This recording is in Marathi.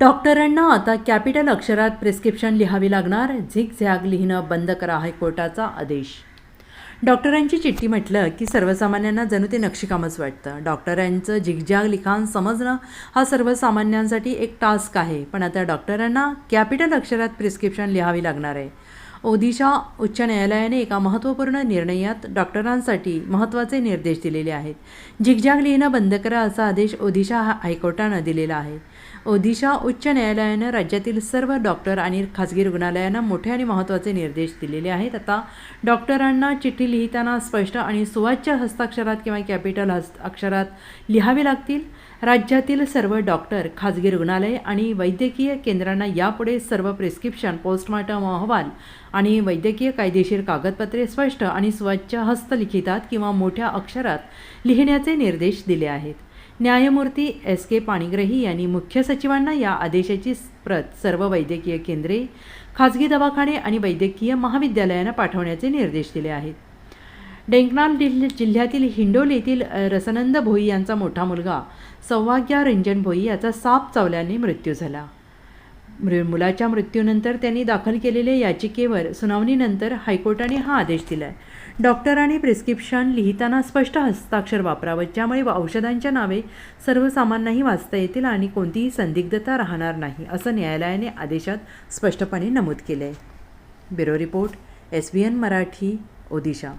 डॉक्टरांना आता कॅपिटल अक्षरात प्रिस्क्रिप्शन लिहावी लागणार. झिग झॅग लिहिणं बंद करा हायकोर्टाचा आदेश. डॉक्टरांची चिठ्ठी म्हटलं की सर्वसामान्यांना जणू ते नक्षीकामच वाटतं. डॉक्टरांचं झिगझॅग लिखाण समजणं हा सर्वसामान्यांसाठी एक टास्क आहे. पण आता डॉक्टरांना कॅपिटल अक्षरात प्रिस्क्रिप्शन लिहावी लागणार आहे. ओदिशा उच्च न्यायालयाने एका महत्त्वपूर्ण निर्णयात डॉक्टरांसाठी महत्त्वाचे निर्देश दिलेले आहेत. झिगझॅग लिहिणं बंद करा असा आदेश ओदिशा हा- हायकोर्टानं दिलेला आहे. ओदिशा उच्च न्यायालयानं राज्यातील सर्व डॉक्टर आणि खाजगी रुग्णालयांना मोठे आणि महत्त्वाचे निर्देश दिलेले आहेत. आता डॉक्टरांना चिठ्ठी लिहिताना स्पष्ट आणि सुवाच्य हस्ताक्षरात किंवा कॅपिटल हस्त अक्षरात लिहावे लागतील. राज्यातील सर्व डॉक्टर खाजगी रुग्णालय आणि वैद्यकीय केंद्रांना यापुढे सर्व प्रिस्क्रिप्शन पोस्टमॉर्टम अहवाल आणि वैद्यकीय कायदेशीर कागदपत्रे स्पष्ट आणि स्वच्छ हस्तलिखितात किंवा मोठ्या अक्षरात लिहिण्याचे निर्देश दिले आहेत. न्यायमूर्ती एस के पाणिग्रही यांनी मुख्य सचिवांना या आदेशाची प्रत सर्व वैद्यकीय केंद्रे खाजगी दवाखाने आणि वैद्यकीय महाविद्यालयांना पाठवण्याचे निर्देश दिले आहेत. डेंकनाल जिल्ह्यातील हिंडोली येथील रसनंद भोई यांचा मोठा मुलगा सौभाग्या रंजन भोई याचा साप चावल्याने मृत्यू झाला. मृ मुलाच्या मृत्यूनंतर त्यांनी दाखल केलेल्या याचिकेवर सुनावणीनंतर हायकोर्टाने हा आदेश दिला आहे डॉक्टरांनी प्रिस्क्रिप्शन लिहिताना स्पष्ट हस्ताक्षर वापरावं ज्यामुळे औषधांच्या नावे सर्वसामान्यांनाही वाचता येतील आणि कोणतीही संदिग्धता राहणार नाही असं न्यायालयाने आदेशात स्पष्टपणे नमूद केलं आहे bureau report S B N Marathi Odisha.